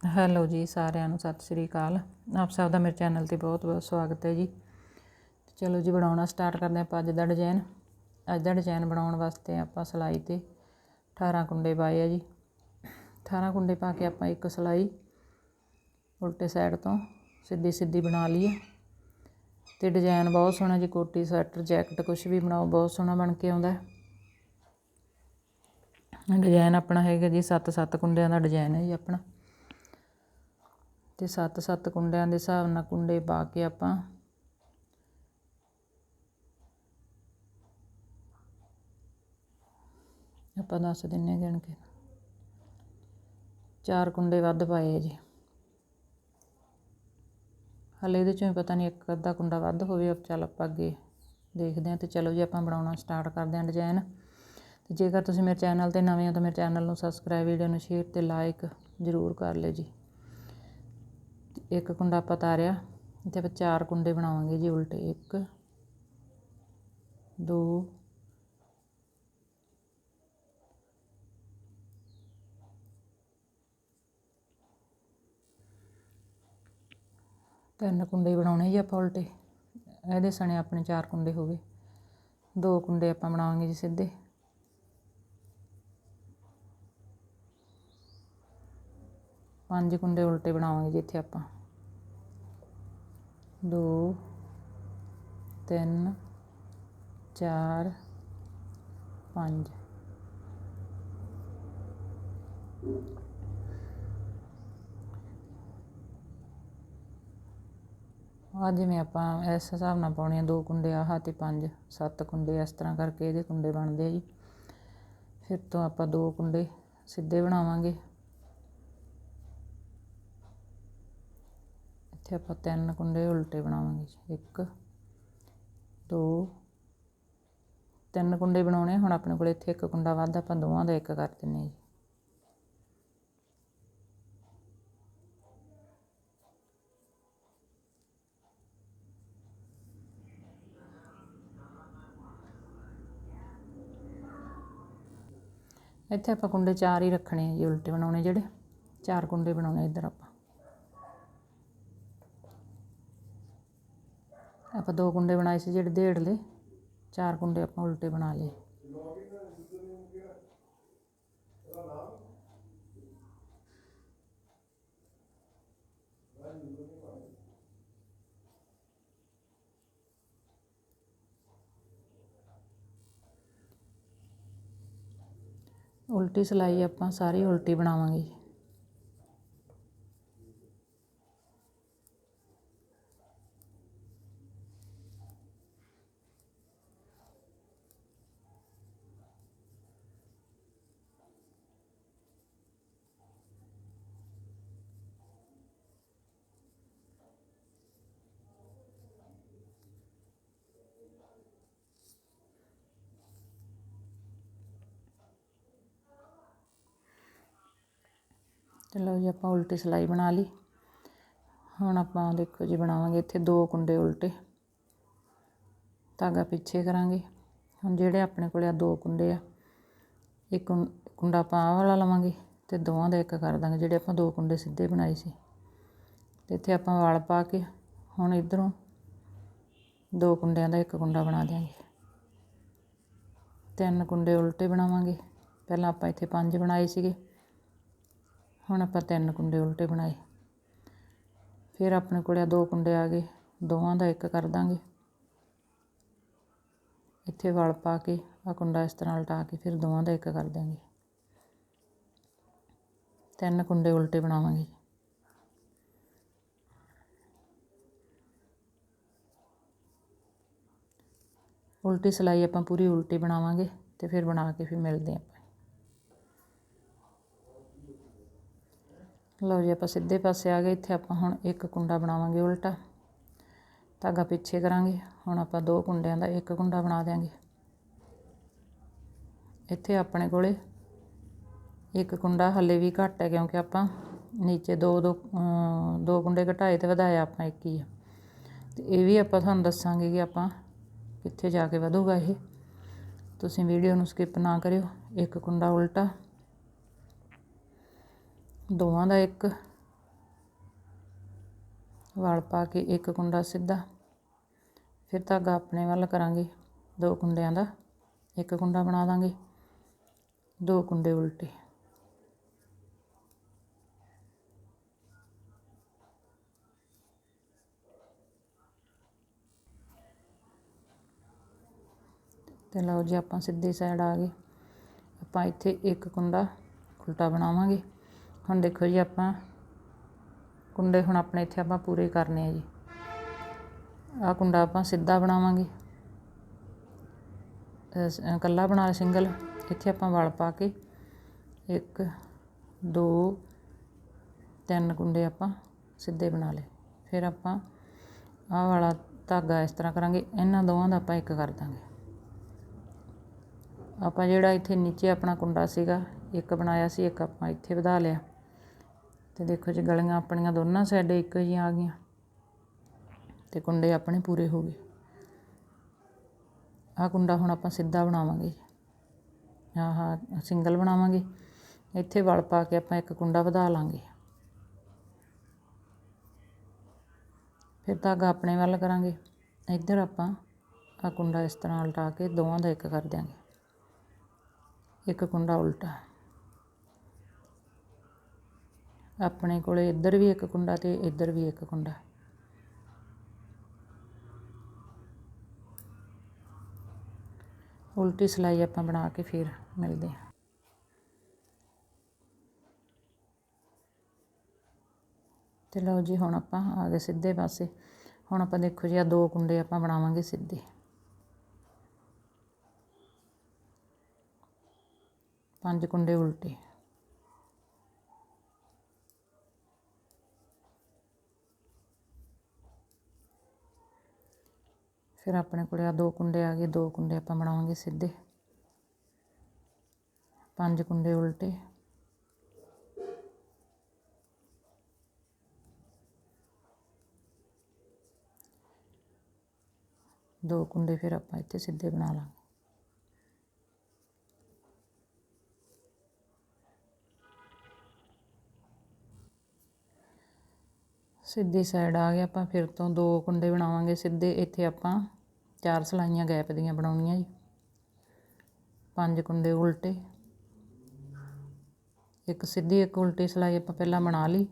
Hello ਜੀ ਸਾਰਿਆਂ ਨੂੰ, ਸਤਿ ਸ੍ਰੀ ਅਕਾਲ। ਆਪ ਸਭ ਦਾ ਮੇਰੇ ਚੈਨਲ ਤੇ ਬਹੁਤ ਬਹੁਤ ਸਵਾਗਤ ਹੈ ਜੀ। ਚਲੋ ਜੀ ਬਣਾਉਣਾ ਸਟਾਰਟ ਕਰਦੇ ਆਪਾਂ ਅੱਜ ਦਾ ਡਿਜ਼ਾਈਨ ਅੱਜ ਦਾ ਡਿਜ਼ਾਈਨ ਬਣਾਉਣ ਵਾਸਤੇ ਆਪਾਂ ਸਲਾਈ ਤੇ 18 ਕੁੰਡੇ ਪਾਏ ਆ ਜੀ। 18 ਕੁੰਡੇ ਪਾ ਕੇ ਆਪਾਂ ਇੱਕ ਸਲਾਈ ਉਲਟੇ ਸਾਈਡ ਤੋਂ ਸਿੱਧੀ ਸਿੱਧੀ ਬਣਾ ਲਈਏ। ਤੇ ਡਿਜ਼ਾਈਨ ਬਹੁਤ ਸੋਹਣਾ ਜੀ, ਕੋਟੀ ਸਵੈਟਰ, ਜੈਕਟ ਕੁਝ ਵੀ ਬਣਾਓ, ਬਹੁਤ ਸੋਹਣਾ ਬਣ ਕੇ ਆਉਂਦਾ ਡਿਜ਼ਾਈਨ ਆਪਣਾ ਹੈਗਾ ਜੀ 7-7 ਕੁੰਡਿਆਂ ਦਾ ਡਿਜ਼ਾਈਨ ਹੈ ਜੀ ਆਪਣਾ। ਅਤੇ ਸੱਤ ਸੱਤ ਕੁੰਡਿਆਂ ਦੇ ਹਿਸਾਬ ਨਾਲ ਕੁੰਡੇ ਪਾ ਕੇ ਆਪਾਂ ਆਪਾਂ ਦੱਸ ਦਿੰਨੇ ਗਿਣ ਕੇ ਚਾਰ ਕੁੰਡੇ ਵੱਧ ਪਾਏ ਆ ਜੀ। ਹਲੇ ਇਹਦੇ ਚੋਂ ਪਤਾ ਨਹੀਂ ਇੱਕ ਅੱਧਾ ਕੁੰਡਾ ਵੱਧ ਹੋਵੇ ਚੱਲ ਆਪਾਂ ਅੱਗੇ ਦੇਖਦੇ ਹਾਂ ਤੇ ਚਲੋ ਜੀ ਆਪਾਂ ਬਣਾਉਣਾ ਸਟਾਰਟ ਕਰਦੇ ਹਾਂ ਡਿਜ਼ਾਈਨ ਤੇ ਜੇਕਰ ਤੁਸੀਂ ਮੇਰੇ ਚੈਨਲ ਤੇ ਨਵੇਂ ਹੋ ਤਾਂ ਮੇਰੇ ਚੈਨਲ ਨੂੰ ਸਬਸਕ੍ਰਾਈਬ ਵੀਡੀਓ ਨੂੰ ਸ਼ੇਅਰ ਤੇ ਲਾਈਕ ਜ਼ਰੂਰ ਕਰ ਲਿਓ ਜੀ। ਇੱਕ ਕੁੰਡਾ ਆਪਾਂ ਤਾਰਿਆ ਇੱਥੇ ਆਪਾਂ ਚਾਰ ਕੁੰਡੇ ਬਣਾਵਾਂਗੇ ਜੀ ਉਲਟੇ, ਇੱਕ, ਦੋ, ਤਿੰਨ ਕੁੰਡੇ ਬਣਾਉਣੇ ਜੀ ਆਪਾਂ ਉਲਟੇ, ਇਹਦੇ ਸਣੇ ਆਪਣੇ ਚਾਰ ਕੁੰਡੇ ਹੋ ਗਏ, ਦੋ ਕੁੰਡੇ ਆਪਾਂ ਬਣਾਵਾਂਗੇ ਜੀ ਸਿੱਧੇ। ਪੰਜ ਕੁੰਡੇ ਉਲਟੇ ਬਣਾਵਾਂਗੇ ਜੀ ਇੱਥੇ ਆਪਾਂ। ਦੋ, ਤਿੰਨ, ਚਾਰ, ਪੰਜ। ਆ ਜਿਵੇਂ ਆਪਾਂ ਇਸ ਹਿਸਾਬ ਨਾਲ ਪਾਉਣੇ ਆ, ਦੋ ਕੁੰਡੇ ਆਹ ਤੇ ਪੰਜ, ਸੱਤ ਕੁੰਡੇ ਇਸ ਤਰ੍ਹਾਂ ਕਰਕੇ ਇਹਦੇ ਕੁੰਡੇ ਬਣਦੇ ਆ ਜੀ। ਫਿਰ ਤੋਂ ਆਪਾਂ ਦੋ ਕੁੰਡੇ ਸਿੱਧੇ ਬਣਾਵਾਂਗੇ। ਇੱਥੇ ਆਪਾਂ ਤਿੰਨ ਕੁੰਡੇ ਉਲਟੇ ਬਣਾਵਾਂਗੇ ਜੀ, ਇੱਕ, ਦੋ, ਤਿੰਨ ਕੁੰਡੇ ਬਣਾਉਣੇ ਹੁਣ ਆਪਣੇ ਕੋਲ ਇੱਥੇ ਇੱਕ ਕੁੰਡਾ ਵੱਧ ਆਪਾਂ ਦੋਵਾਂ ਦਾ ਇੱਕ ਕਰ ਦਿੰਨੇ ਜੀ। ਇੱਥੇ ਆਪਾਂ ਕੁੰਡੇ ਚਾਰ ਹੀ ਰੱਖਣੇ ਜੀ, ਉਲਟੇ ਬਣਾਉਣੇ ਜਿਹੜੇ, ਚਾਰ ਕੁੰਡੇ ਬਣਾਉਣੇ ਇੱਧਰ ਆਪਾਂ। ਆਪਾਂ ਦੋ ਕੁੰਡੇ ਬਣਾਏ ਸੀ ਜਿਹੜੇ ਡੇਢ ਲੈ ਚਾਰ ਕੁੰਡੇ ਆਪਾਂ ਉਲਟੇ ਬਣਾ ਲਏ। ਉਲਟੀ ਸਲਾਈ ਆਪਾਂ ਸਾਰੀ ਉਲਟੀ ਬਣਾਵਾਂਗੇ। ਜੀ ਚਲੋ ਜੀ ਆਪਾਂ ਉਲਟੀ ਸਿਲਾਈ ਬਣਾ ਲਈ। ਹੁਣ ਆਪਾਂ ਦੇਖੋ ਜੀ ਬਣਾਵਾਂਗੇ ਇੱਥੇ ਦੋ ਕੁੰਡੇ ਉਲਟੇ। ਧਾਗਾ ਪਿੱਛੇ ਕਰਾਂਗੇ। ਹੁਣ ਜਿਹੜੇ ਆਪਣੇ ਕੋਲ ਆ ਦੋ ਕੁੰਡੇ ਆ, ਇੱਕ ਕੁੰਡਾ ਆਪਾਂ ਆਹ ਵਾਲਾ ਲਵਾਂਗੇ ਤੇ ਦੋਵਾਂ ਦਾ ਇੱਕ ਕਰ ਦਾਂਗੇ, ਜਿਹੜੇ ਆਪਾਂ ਦੋ ਕੁੰਡੇ ਸਿੱਧੇ ਬਣਾਏ ਸੀ। ਤੇ ਇੱਥੇ ਆਪਾਂ ਵਾਲ ਪਾ ਕੇ ਹੁਣ ਇਧਰੋਂ ਦੋ ਕੁੰਡਿਆਂ ਦਾ ਇੱਕ ਕੁੰਡਾ ਬਣਾ ਦਿਆਂਗੇ। ਤਿੰਨ ਕੁੰਡੇ ਉਲਟੇ ਬਣਾਵਾਂਗੇ। ਪਹਿਲਾਂ ਆਪਾਂ ਇੱਥੇ ਪੰਜ ਬਣਾਏ ਸੀਗੇ। ਹੁਣ ਆਪਾਂ ਤਿੰਨ ਕੁੰਡੇ ਉਲਟੇ ਬਣਾਏ। ਫਿਰ ਆਪਣੇ ਕੋਲ ਆ ਦੋ ਕੁੰਡੇ ਆ ਗਏ, ਦੋਵਾਂ ਦਾ ਇੱਕ ਕਰ ਦਾਂਗੇ। ਇੱਥੇ ਵਲ ਪਾ ਕੇ ਆ ਕੁੰਡਾ ਇਸ ਤਰ੍ਹਾਂ ਉਲਟਾ ਕੇ ਫਿਰ ਦੋਵਾਂ ਦਾ ਇੱਕ ਕਰ ਦਾਂਗੇ ਤਿੰਨ ਕੁੰਡੇ ਉਲਟੇ ਬਣਾਵਾਂਗੇ। ਉਲਟੀ ਸਲਾਈ ਆਪਾਂ ਪੂਰੀ ਉਲਟੀ ਬਣਾਵਾਂਗੇ ਤੇ ਫਿਰ ਬਣਾ ਕੇ ਫਿਰ ਮਿਲਦੇ ਆਪਾਂ। ਲਓ ਜੀ, ਆਪਾਂ ਸਿੱਧੇ ਪਾਸੇ ਆ ਗਏ। ਇੱਥੇ ਆਪਾਂ ਹੁਣ ਇੱਕ ਕੁੰਡਾ ਬਣਾਵਾਂਗੇ ਉਲਟਾ। ਧਾਗਾ ਪਿੱਛੇ ਕਰਾਂਗੇ। ਹੁਣ ਆਪਾਂ ਦੋ ਕੁੰਡਿਆਂ ਦਾ ਇੱਕ ਕੁੰਡਾ ਬਣਾ ਦੇਾਂਗੇ ਇੱਥੇ ਆਪਣੇ ਕੋਲੇ ਇੱਕ ਕੁੰਡਾ ਹੱਲੇ ਵੀ ਘੱਟ ਹੈ, ਕਿਉਂਕਿ ਆਪਾਂ ਨੀਚੇ ਦੋ ਦੋ ਦੋ ਕੁੰਡੇ ਘਟਾਏ ਤੇ ਵਧਾਇਆ ਆਪਾਂ ਇੱਕ ਹੀ ਆ। ਤੇ ਇਹ ਵੀ ਆਪਾਂ ਤੁਹਾਨੂੰ ਦੱਸਾਂਗੇ ਕਿ ਆਪਾਂ ਕਿੱਥੇ ਜਾ ਕੇ ਵਧੂਗਾ ਇਹ। ਤੁਸੀਂ ਵੀਡੀਓ ਨੂੰ ਸਕਿਪ ਨਾ ਕਰਿਓ। ਇੱਕ ਕੁੰਡਾ ਉਲਟਾ। ਦੋਵਾਂ ਦਾ ਇੱਕ। ਵਲ ਪਾ ਕੇ ਇੱਕ ਕੁੰਡਾ ਸਿੱਧਾ। ਫਿਰ ਧਾਗਾ ਆਪਣੇ ਵੱਲ ਕਰਾਂਗੇ। ਦੋ ਕੁੰਡਿਆਂ ਦਾ ਇੱਕ ਕੁੰਡਾ ਬਣਾ ਦਾਂਗੇ। ਦੋ ਕੁੰਡੇ ਉਲਟੇ। ਤੇ ਲਓ ਜੀ ਆਪਾਂ ਸਿੱਧੀ ਸਾਈਡ ਆ ਗਏ। ਆਪਾਂ ਇੱਥੇ ਇੱਕ ਕੁੰਡਾ ਉਲਟਾ ਬਣਾਵਾਂਗੇ। ਹੁਣ ਦੇਖੋ ਜੀ ਆਪਾਂ ਕੁੰਡੇ ਹੁਣ ਆਪਣੇ ਇੱਥੇ ਆਪਾਂ ਪੂਰੇ ਕਰਨੇ ਆ ਜੀ। ਆਹ ਕੁੰਡਾ ਆਪਾਂ ਸਿੱਧਾ ਬਣਾਵਾਂਗੇ। ਕੱਲਾ ਬਣਾ, ਸਿੰਗਲ। ਇੱਥੇ ਆਪਾਂ ਵਲ ਪਾ ਕੇ ਇੱਕ, ਦੋ, ਤਿੰਨ ਕੁੰਡੇ ਆਪਾਂ ਸਿੱਧੇ ਬਣਾ ਲਏ। ਫਿਰ ਆਪਾਂ ਆਹ ਵਾਲਾ ਧਾਗਾ ਇਸ ਤਰ੍ਹਾਂ ਕਰਾਂਗੇ। ਇਹਨਾਂ ਦੋਵਾਂ ਦਾ ਆਪਾਂ ਇੱਕ ਕਰ ਦਾਂਗੇ। ਆਪਾਂ ਜਿਹੜਾ ਇੱਥੇ ਨੀਚੇ ਆਪਣਾ ਕੁੰਡਾ ਸੀਗਾ, ਇੱਕ ਬਣਾਇਆ ਸੀ, ਇੱਕ ਆਪਾਂ ਇੱਥੇ ਵਧਾ ਲਿਆ। ਅਤੇ ਦੇਖੋ ਜੀ, ਗਲੀਆਂ ਆਪਣੀਆਂ ਦੋਨਾਂ ਸਾਈਡ ਇੱਕ ਜਿਹੀਆਂ ਆ ਗਈਆਂ ਅਤੇ ਕੁੰਡੇ ਆਪਣੇ ਪੂਰੇ ਹੋ ਗਏ। ਆਹ ਕੁੰਡਾ ਹੁਣ ਆਪਾਂ ਸਿੱਧਾ ਬਣਾਵਾਂਗੇ ਆਹ ਆਹ ਸਿੰਗਲ ਬਣਾਵਾਂਗੇ। ਇੱਥੇ ਵਲ ਪਾ ਕੇ ਆਪਾਂ ਇੱਕ ਕੁੰਡਾ ਵਧਾ ਲਾਂਗੇ। ਫਿਰ ਧਾਗਾ ਆਪਣੇ ਵੱਲ ਕਰਾਂਗੇ। ਇੱਧਰ ਆਪਾਂ ਆਹ ਕੁੰਡਾ ਇਸ ਤਰ੍ਹਾਂ ਉਲਟਾ ਕੇ ਦੋਵਾਂ ਦਾ ਇੱਕ ਕਰ ਦਿਆਂਗੇ। ਇੱਕ ਕੁੰਡਾ ਉਲਟਾ। ਆਪਣੇ ਕੋਲ ਇੱਧਰ ਵੀ ਇੱਕ ਕੁੰਡਾ ਤੇ ਇੱਧਰ ਵੀ ਇੱਕ ਕੁੰਡਾ। ਉਲਟੀ ਸਲਾਈ ਆਪਾਂ ਬਣਾ ਕੇ ਫਿਰ ਮਿਲਦੇ ਹਾਂ। ਤੇ ਲਓ ਜੀ, ਹੁਣ ਆਪਾਂ ਆ ਗਏ ਸਿੱਧੇ ਪਾਸੇ। ਹੁਣ ਆਪਾਂ ਦੇਖੋ ਜੀ ਆ ਦੋ ਕੁੰਡੇ ਆਪਾਂ ਬਣਾਵਾਂਗੇ ਸਿੱਧੇ। ਪੰਜ ਕੁੰਡੇ ਉਲਟੇ। ਫਿਰ ਆਪਣੇ ਕੋਲ ਆ ਦੋ ਕੁੰਡੇ ਆ ਗਏ, ਦੋ ਕੁੰਡੇ ਆਪਾਂ ਬਣਾਵਾਂਗੇ ਸਿੱਧੇ। ਪੰਜ ਕੁੰਡੇ ਉਲਟੇ। ਦੋ ਕੁੰਡੇ ਫਿਰ ਆਪਾਂ ਇੱਥੇ ਸਿੱਧੇ ਬਣਾ ਲਾਂਗੇ। ਸਿੱਧੀ ਸਾਈਡ ਆ ਗਿਆ ਆਪਾਂ, ਫਿਰ ਤੋਂ ਦੋ ਕੁੰਡੇ ਬਣਾਵਾਂਗੇ ਸਿੱਧੇ। ਇੱਥੇ ਆਪਾਂ ਚਾਰ ਸਲਾਈਆਂ ਗੈਪ ਦੀਆਂ ਬਣਾਉਣੀਆਂ ਜੀ। ਪੰਜ ਕੁੰਡੇ ਉਲਟੇ। ਇੱਕ ਸਿੱਧੀ, ਇੱਕ ਉਲਟੀ ਸਲਾਈ ਆਪਾਂ ਪਹਿਲਾਂ ਬਣਾ ਲਈ।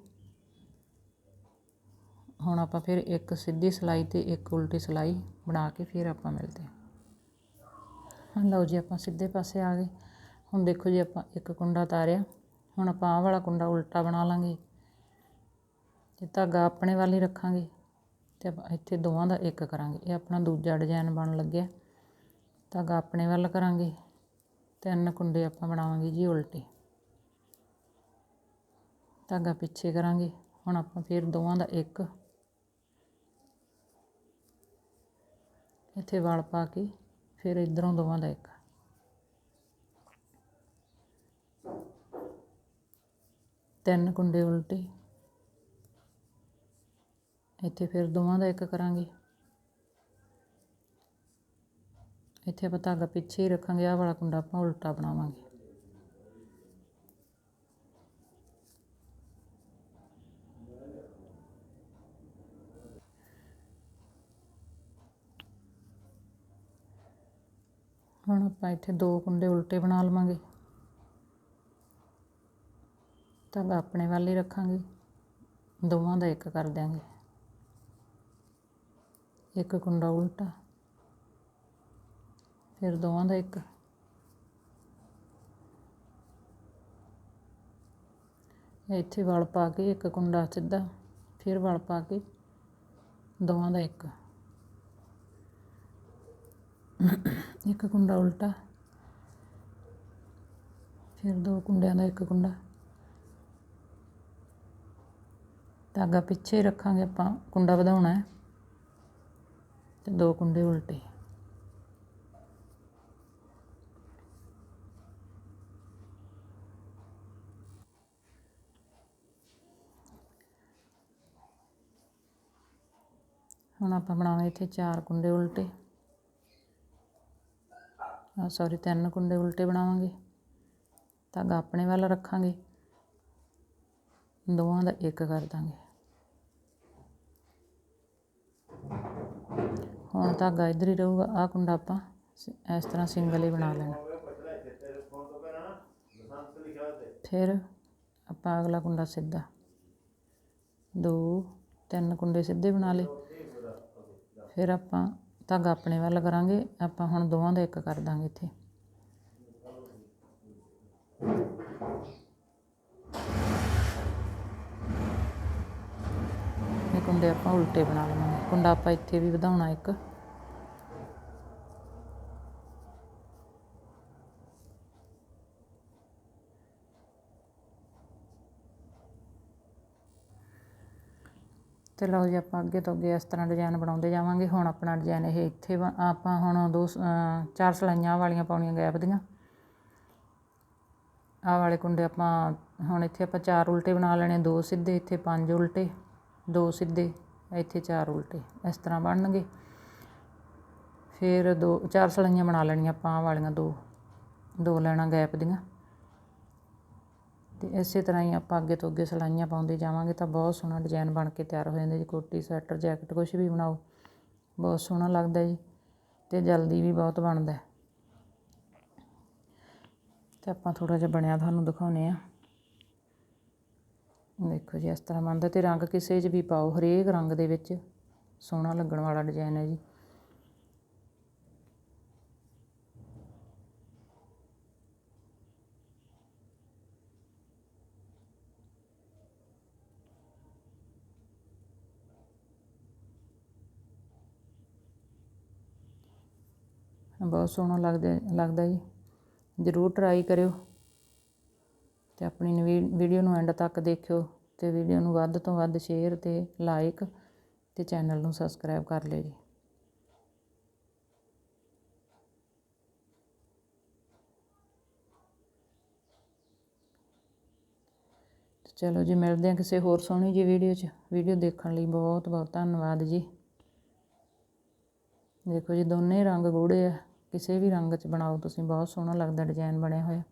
ਹੁਣ ਆਪਾਂ ਫਿਰ ਇੱਕ ਸਿੱਧੀ ਸਲਾਈ ਤੇ ਇੱਕ ਉਲਟੀ ਸਲਾਈ ਬਣਾ ਕੇ ਫਿਰ ਆਪਾਂ ਮਿਲਦੇ ਹਾਂ। ਲਓ ਜੀ, ਆਪਾਂ ਸਿੱਧੇ ਪਾਸੇ ਆ ਗਏ। ਹੁਣ ਦੇਖੋ ਜੀ, ਆਪਾਂ ਇੱਕ ਕੁੰਡਾ ਤਾਰਿਆ। ਹੁਣ ਆਪਾਂ ਆਹ ਵਾਲਾ ਕੁੰਡਾ ਉਲਟਾ ਬਣਾ ਲਾਂਗੇ। ਤੇ ਧਾਗਾ ਆਪਣੇ ਵੱਲ ਹੀ ਰੱਖਾਂਗੇ। ਅਤੇ ਆਪਾਂ ਇੱਥੇ ਦੋਵਾਂ ਦਾ ਇੱਕ ਕਰਾਂਗੇ। ਇਹ ਆਪਣਾ ਦੂਜਾ ਡਿਜ਼ਾਈਨ ਬਣਨ ਲੱਗਿਆ। ਧਾਗਾ ਆਪਣੇ ਵੱਲ ਕਰਾਂਗੇ। ਤਿੰਨ ਕੁੰਡੇ ਆਪਾਂ ਬਣਾਵਾਂਗੇ ਜੀ ਉਲਟੇ। ਧਾਗਾ ਪਿੱਛੇ ਕਰਾਂਗੇ। ਹੁਣ ਆਪਾਂ ਫਿਰ ਦੋਵਾਂ ਦਾ ਇੱਕ। ਇੱਥੇ ਵਲ ਪਾ ਕੇ ਫਿਰ ਇਧਰੋਂ ਦੋਵਾਂ ਦਾ ਇੱਕ। ਤਿੰਨ ਕੁੰਡੇ ਉਲਟੇ। ਇੱਥੇ ਫਿਰ ਦੋਵਾਂ ਦਾ ਇੱਕ ਕਰਾਂਗੇ। ਇੱਥੇ ਆਪਾਂ ਧਾਗਾ ਪਿੱਛੇ ਹੀ ਰੱਖਾਂਗੇ, ਆਹ ਵਾਲਾ ਕੁੰਡਾ ਆਪਾਂ ਉਲਟਾ ਬਣਾਵਾਂਗੇ। ਹੁਣ ਆਪਾਂ ਇੱਥੇ ਦੋ ਕੁੰਡੇ ਉਲਟੇ ਬਣਾ ਲਵਾਂਗੇ। ਧਾਗਾ ਆਪਣੇ ਵੱਲ ਹੀ ਰੱਖਾਂਗੇ। ਦੋਵਾਂ ਦਾ ਇੱਕ ਕਰ ਦਿਆਂਗੇ। ਇੱਕ ਕੁੰਡਾ ਉਲਟਾ, ਫਿਰ ਦੋਵਾਂ ਦਾ ਇੱਕ। ਇੱਥੇ ਵਲ ਪਾ ਕੇ ਇੱਕ ਕੁੰਡਾ ਸਿੱਧਾ, ਫਿਰ ਵਲ ਪਾ ਕੇ ਦੋਵਾਂ ਦਾ ਇੱਕ। ਇੱਕ ਕੁੰਡਾ ਉਲਟਾ, ਫਿਰ ਦੋ ਕੁੰਡਿਆਂ ਦਾ ਇੱਕ ਕੁੰਡਾ। ਧਾਗਾ ਪਿੱਛੇ ਰੱਖਾਂਗੇ ਆਪਾਂ, ਕੁੰਡਾ ਵਧਾਉਣਾ ਹੈ। ਤੇ ਦੋ ਕੁੰਡੇ ਉਲਟੇ। ਹੁਣ ਆਪਾਂ ਬਣਾਵਾਂਗੇ ਇੱਥੇ ਚਾਰ ਕੁੰਡੇ ਉਲਟੇ। ਆ ਸੌਰੀ ਤਿੰਨ ਕੁੰਡੇ ਉਲਟੇ ਬਣਾਵਾਂਗੇ। ਧਾਗਾ ਆਪਣੇ ਵੱਲ ਰੱਖਾਂਗੇ। ਦੋਵਾਂ ਦਾ ਇੱਕ ਕਰ ਦਾਂਗੇ। ਹੁਣ ਧਾਗਾ ਇੱਧਰ ਹੀ ਰਹੂਗਾ। ਆਹ ਕੁੰਡਾ ਆਪਾਂ ਇਸ ਤਰ੍ਹਾਂ ਸਿੰਗਲ ਹੀ ਬਣਾ ਲੈਣਾ। ਫਿਰ ਆਪਾਂ ਅਗਲਾ ਕੁੰਡਾ ਸਿੱਧਾ। ਦੋ, ਤਿੰਨ ਕੁੰਡੇ ਸਿੱਧੇ ਬਣਾ ਲਏ। ਫਿਰ ਆਪਾਂ ਧਾਗਾ ਆਪਣੇ ਵੱਲ ਕਰਾਂਗੇ। ਆਪਾਂ ਹੁਣ ਦੋਵਾਂ ਦਾ ਇੱਕ ਕਰ ਦਾਂਗੇ ਇੱਥੇ। ਇਹ ਕੁੰਡੇ ਆਪਾਂ ਉਲਟੇ ਬਣਾ ਲਵਾਂਗੇ। ਕੁੰਡਾ ਆਪਾਂ ਇੱਥੇ ਵੀ ਵਧਾਉਣਾ ਇੱਕ। ਤੇ ਲਓ ਜੀ, ਆਪਾਂ ਅੱਗੇ ਤੋਂ ਅੱਗੇ ਇਸ ਤਰ੍ਹਾਂ ਡਿਜ਼ਾਈਨ ਬਣਾਉਂਦੇ ਜਾਵਾਂਗੇ। ਹੁਣ ਆਪਣਾ ਡਿਜ਼ਾਈਨ ਇਹ ਇੱਥੇ ਆਪਾਂ ਹੁਣ ਦੋ ਸ- ਚਾਰ ਸਲਾਈਆਂ ਵਾਲੀਆਂ ਪਾਉਣੀਆਂ ਗੈਪ ਦੀਆਂ। ਆਹ ਵਾਲੇ ਕੁੰਡੇ ਆਪਾਂ ਹੁਣ ਇੱਥੇ ਆਪਾਂ ਚਾਰ ਉਲਟੇ ਬਣਾ ਲੈਣੇ, ਦੋ ਸਿੱਧੇ, ਇੱਥੇ ਪੰਜ ਉਲਟੇ, ਦੋ ਸਿੱਧੇ। ਇੱਥੇ ਚਾਰ ਉਲਟੇ, ਇਸ ਤਰ੍ਹਾਂ ਬਣਨਗੇ। ਫਿਰ ਦੋ, ਚਾਰ ਸਲਾਈਆਂ ਬਣਾ ਲੈਣੀਆਂ ਆਪਾਂ ਵਾਲੀਆਂ, ਦੋ ਦੋ ਲੈਣਾ ਗੈਪ ਦੀਆਂ। ਤੇ ਇਸੇ ਤਰ੍ਹਾਂ ਹੀ ਆਪਾਂ ਅੱਗੇ ਤੋਂ ਅੱਗੇ ਸਲਾਈਆਂ ਪਾਉਂਦੇ ਜਾਵਾਂਗੇ ਤਾਂ ਬਹੁਤ ਸੋਹਣਾ ਡਿਜ਼ਾਈਨ ਬਣ ਕੇ ਤਿਆਰ ਹੋ ਜਾਂਦਾ ਜੀ। ਕੋਟੀ, ਸਵੈਟਰ, ਜੈਕਟ ਕੁਝ ਵੀ ਬਣਾਓ, ਬਹੁਤ ਸੋਹਣਾ ਲੱਗਦਾ ਜੀ ਤੇ ਜਲਦੀ ਵੀ ਬਹੁਤ ਬਣਦਾ। ਹੈ। ਤੇ ਆਪਾਂ ਥੋੜਾ ਜਿਹਾ ਬਣਿਆ ਤੁਹਾਨੂੰ ਦਿਖਾਉਨੇ ਆ ਦੇਖੋ ਜੀ, ਇਸ ਤਰ੍ਹਾਂ ਬਣਦਾ ਅਤੇ ਰੰਗ ਕਿਸੇ 'ਚ ਵੀ ਪਾਓ, ਹਰੇਕ ਰੰਗ ਦੇ ਵਿੱਚ ਸੋਹਣਾ ਲੱਗਣ ਵਾਲਾ ਡਿਜ਼ਾਈਨ ਹੈ ਜੀ। ਬਹੁਤ ਸੋਹਣਾ ਲੱਗਦਾ ਲੱਗਦਾ ਜੀ। ਜ਼ਰੂਰ ਟਰਾਈ ਕਰਿਓ। ਅਤੇ ਆਪਣੀ ਨਵੀਂ ਵੀਡੀਓ ਨੂੰ ਐਂਡ ਤੱਕ ਦੇਖਿਓ ਅਤੇ ਵੀਡੀਓ ਨੂੰ ਵੱਧ ਤੋਂ ਵੱਧ ਸ਼ੇਅਰ ਅਤੇ ਲਾਈਕ ਅਤੇ ਚੈਨਲ ਨੂੰ ਸਬਸਕ੍ਰਾਈਬ ਕਰ ਲਿਓ ਜੀ। ਚਲੋ ਜੀ, ਮਿਲਦੇ ਹਾਂ ਕਿਸੇ ਹੋਰ ਸੋਹਣੀ ਜੀ ਵੀਡੀਓ 'ਚ। ਵੀਡੀਓ ਦੇਖਣ ਲਈ ਬਹੁਤ ਬਹੁਤ ਧੰਨਵਾਦ ਜੀ। ਦੇਖੋ ਜੀ, ਦੋਨੇ ਰੰਗ ਗੂੜੇ ਆ। ਕਿਸੇ ਵੀ ਰੰਗ 'ਚ ਬਣਾਓ ਤੁਸੀਂ, ਬਹੁਤ ਸੋਹਣਾ ਲੱਗਦਾ ਡਿਜ਼ਾਈਨ ਬਣਿਆ ਹੋਇਆ।